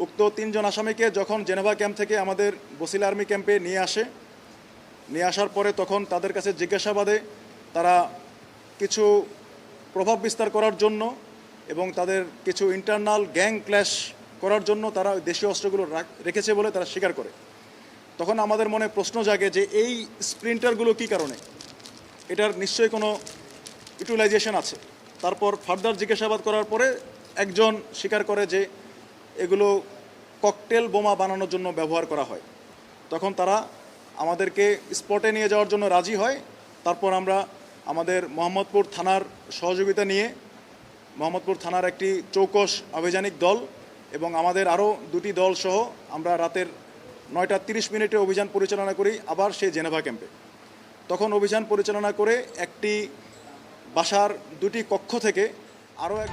উক্ত তিনজন আসামিকে যখন জেনেভা ক্যাম্প থেকে আমাদের বসিলা আর্মি ক্যাম্পে নিয়ে আসে, নিয়ে আসার পরে তখন তাদের কাছে জিজ্ঞাসাবাদে তারা কিছু প্রভাব বিস্তার করার জন্য এবং তাদের কিছু ইন্টারনাল গ্যাং ক্ল্যাশ করার জন্য তারা দেশীয় অস্ত্রগুলো রাখ- রেখেছে বলে তারা স্বীকার করে। তখন আমাদের মনে প্রশ্ন জাগে যে এই স্প্রিন্টারগুলো কী কারণে? এটার নিশ্চয়ই কোনো ইউটিলাইজেশন আছে। তারপর ফার্দার জিজ্ঞাসাবাদ করার পরে একজন স্বীকার করে যে এগুলো ককটেল বোমা বানানোর জন্য ব্যবহার করা হয়। তখন তারা আমাদেরকে স্পটে নিয়ে যাওয়ার জন্য রাজি হয়। তারপর আমরা আমাদের মোহাম্মদপুর থানার সহযোগিতা নিয়ে মোহাম্মদপুর থানার একটি চৌকস আভিযানিক দল এবং আমাদের আরও দুটি দল সহ আমরা রাতের নয়টা তিরিশ মিনিটে অভিযান পরিচালনা করি আবার সেই জেনেভা ক্যাম্পে। তখন অভিযান পরিচালনা করে একটি বাসার দুটি কক্ষ থেকে আরও এক